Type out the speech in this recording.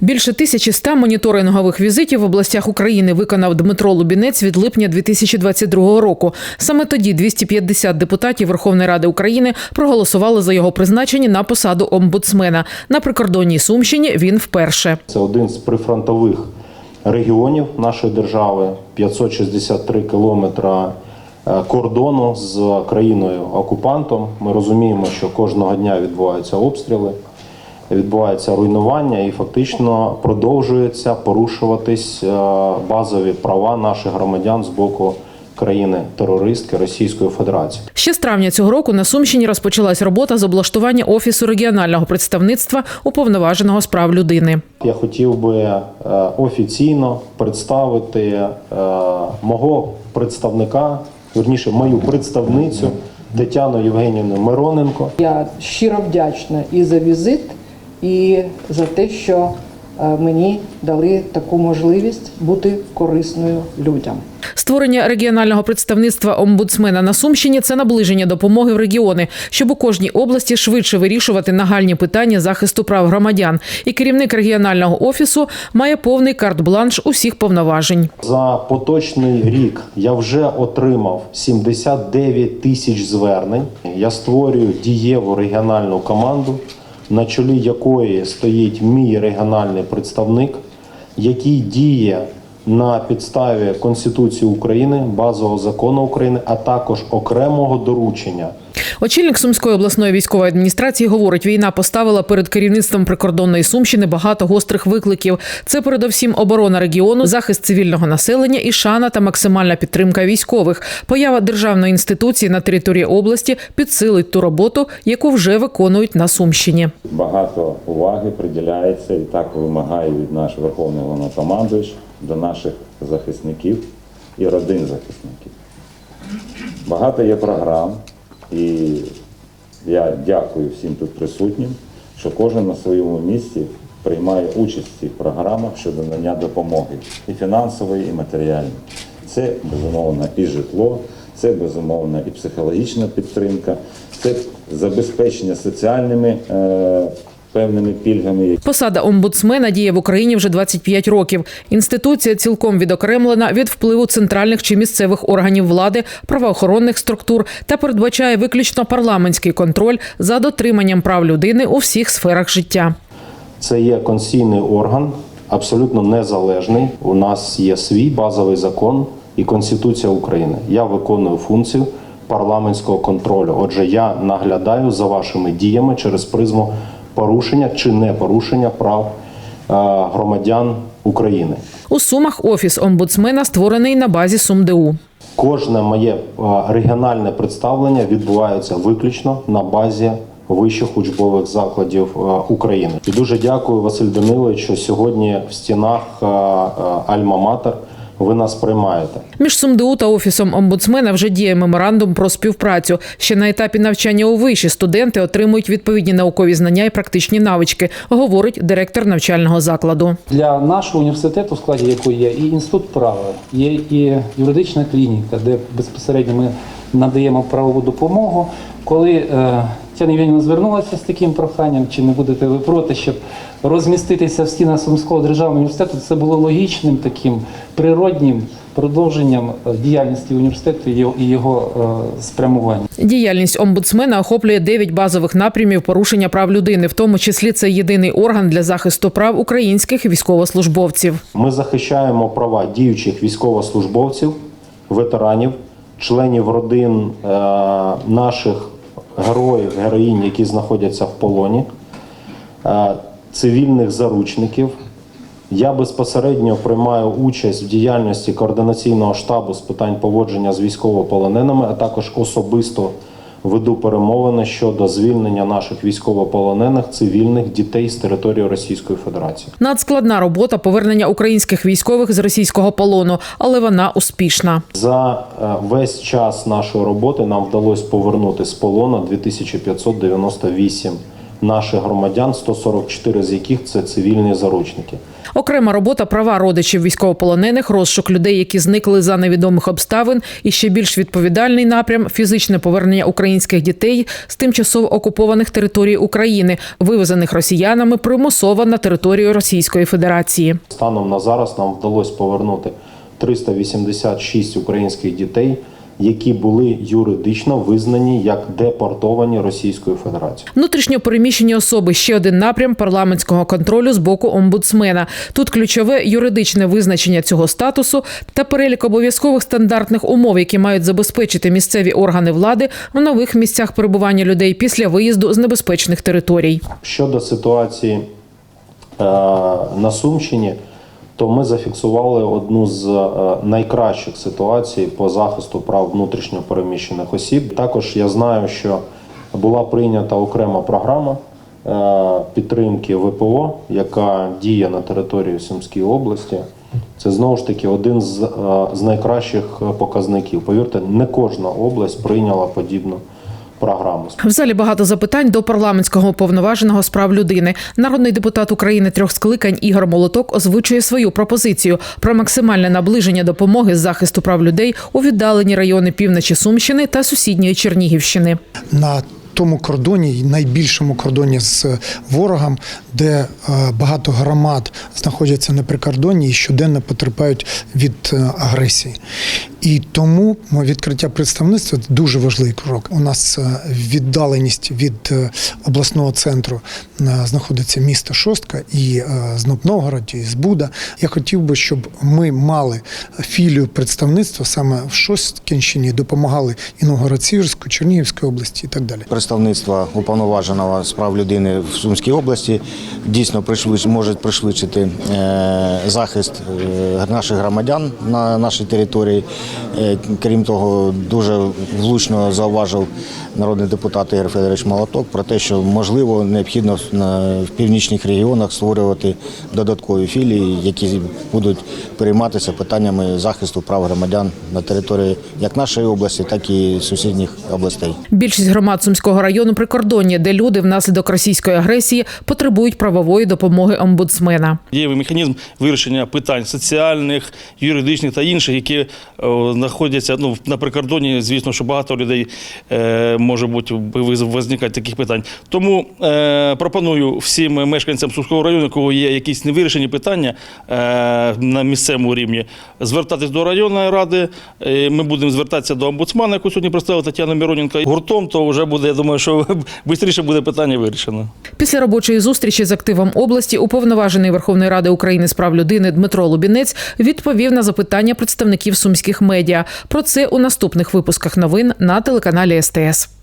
Більше 1100 моніторингових візитів в областях України виконав Дмитро Лубінець від липня 2022 року. Саме тоді 250 депутатів Верховної Ради України проголосували за його призначення на посаду омбудсмена. На прикордонній Сумщині він вперше. Це один з прифронтових регіонів нашої держави, 563 кілометра е, кордону з країною окупантом. Ми розуміємо, що кожного дня відбуваються обстріли, відбувається руйнування і фактично продовжується порушуватись е, базові права наших громадян з боку країни-терористки Російської Федерації. Ще з травня цього року на Сумщині розпочалась робота з облаштування офісу регіонального представництва уповноваженого з прав людини. Я хотів би е, офіційно представити е, мого представника, верніше мою представницю Тетяну Євгенівну Мироненко. Я щиро вдячна і за візит, і за те, що е, мені дали таку можливість бути корисною людям. Створення регіонального представництва омбудсмена на Сумщині це наближення допомоги в регіони, щоб у кожній області швидше вирішувати нагальні питання захисту прав громадян. І керівник регіонального офісу має повний карт-бланш усіх повноважень. За поточний рік я вже отримав 79 тисяч звернень. Я створюю дієву регіональну команду, на чолі якої стоїть мій регіональний представник, який діє на підставі Конституції України, базового закону України, а також окремого доручення Очільник Сумської обласної військової адміністрації говорить, війна поставила перед керівництвом прикордонної Сумщини багато гострих викликів. Це передовсім оборона регіону, захист цивільного населення і шана та максимальна підтримка військових. Поява державної інституції на території області підсилить ту роботу, яку вже виконують на Сумщині. Багато уваги приділяється і так вимагає від наш Верховний Головнокомандуюч до наших захисників і родин захисників. Багато є програм, і я дякую всім тут присутнім, що кожен на своєму місці приймає участь в цих програмах щодо надання допомоги і фінансової, і матеріальної. Це безумовно і житло, це безумовно і психологічна підтримка, це забезпечення соціальними е, певними пільгами, Посада омбудсмена діє в Україні вже 25 років. Інституція цілком відокремлена від впливу центральних чи місцевих органів влади, правоохоронних структур та передбачає виключно парламентський контроль за дотриманням прав людини у всіх сферах життя. Це є конституційний орган, абсолютно незалежний. У нас є свій базовий закон і Конституція України. Я виконую функцію парламентського контролю. Отже, я наглядаю за вашими діями через призму порушення чи не порушення прав е, громадян України. У Сумах офіс омбудсмена створений на базі СумДУ. Кожне моє е, регіональне представлення відбувається виключно на базі вищих учбових закладів е, України. І дуже дякую, Василь Данилович, що сьогодні в стінах Альма-Матер ви нас приймаєте. Між СумДУ та офісом омбудсмена вже діє меморандум про співпрацю. Ще на етапі навчання у виші студенти отримують відповідні наукові знання і практичні навички, говорить директор навчального закладу. Для нашого університету, в складі якої є і інститут права, є і юридична клініка, де безпосередньо ми надаємо правову допомогу. Коли е, Тетяна Євгенівна звернулася з таким проханням, чи не будете ви проти, щоб розміститися в стінах Сумського державного університету, це було логічним таким природнім продовженням е, діяльності університету і його- е, спрямування. Діяльність омбудсмена охоплює 9 базових напрямів порушення прав людини, в тому числі це єдиний орган для захисту прав українських військовослужбовців. Ми захищаємо права діючих військовослужбовців, ветеранів, членів родин е, наших героїв, героїнь, які знаходяться в полоні, е, цивільних заручників. Я безпосередньо приймаю участь в діяльності координаційного штабу з питань поводження з військовополоненими, а також особисто веду перемовини щодо звільнення наших військовополонених цивільних дітей з території Російської Федерації. Надскладна робота повернення українських військових з російського полону, але вона успішна. За е, весь час нашої роботи нам вдалося повернути з полону 2598 наших громадян, 144 з яких це цивільні заручники. Окрема робота права родичів військовополонених, розшук людей, які зникли за невідомих обставин, і ще більш відповідальний напрям фізичне повернення українських дітей з тимчасово окупованих територій України, вивезених росіянами примусово на територію Російської Федерації. Станом на зараз нам вдалося повернути 386 українських дітей, які були юридично визнані як депортовані Російською Федерацією. Внутрішньо переміщені особи ще один напрям парламентського контролю з боку омбудсмена. Тут ключове юридичне визначення цього статусу та перелік обов'язкових стандартних умов, які мають забезпечити місцеві органи влади в нових місцях перебування людей після виїзду з небезпечних територій. Щодо ситуації е, на Сумщині, то ми зафіксували одну з е, найкращих ситуацій по захисту прав внутрішньо переміщених осіб. Також я знаю, що була прийнята окрема програма е, підтримки ВПО, яка діє на території Сумської області. Це знову ж таки один з, е, найкращих показників. Повірте, не кожна область прийняла подібну програму. В залі багато запитань до парламентського уповноваженого з прав людини. Народний депутат України трьох скликань Ігор Молоток озвучує свою пропозицію про максимальне наближення допомоги з захисту прав людей у віддалені райони півночі Сумщини та сусідньої Чернігівщини. на тому кордоні, найбільшому кордоні з ворогом, де е, багато громад знаходяться на прикордонні і щоденно потерпають від е, агресії. І тому відкриття представництва дуже важливий крок. У нас е, віддаленість від е, обласного центру е, знаходиться місто Шостка і Зноб Новгород, і Збуда. Я хотів би, щоб ми мали філію представництва саме в Шосткінщині, допомагали і Новгород-Сіверську, Чернігівській області і так далі. представництва уповноваженого з прав людини в Сумській області дійсно пришвидш, можуть пришвидшити захист наших громадян на нашій території. Е, крім того, дуже влучно зауважив народний депутат Ігор Федорович Молоток про те, що можливо необхідно в північних регіонах створювати додаткові філії, які будуть перейматися питаннями захисту прав громадян на території як нашої області, так і сусідніх областей. Більшість громад Сумського району прикордоння, де люди внаслідок російської агресії потребують правової допомоги омбудсмена. Дієвий механізм вирішення питань соціальних, юридичних та інших, які знаходяться ну, на прикордоні. Звісно, що багато людей е, може бути виз- виникати таких питань. Тому е, пропоную всім мешканцям Сумського району, у кого є якісь невирішені питання е, на місцевому рівні, звертатись до районної ради. Е, ми будемо звертатися до омбудсмана, яку сьогодні представила Тетяна Мироненко. Гуртом то вже буде, я думаю, що швидше буде питання вирішено. Після робочої зустрічі з активом області уповноважений Верховної Ради України з прав людини Дмитро Лубінець відповів на запитання представників сумських медіа. Про це у наступних випусках новин на телеканалі СТС.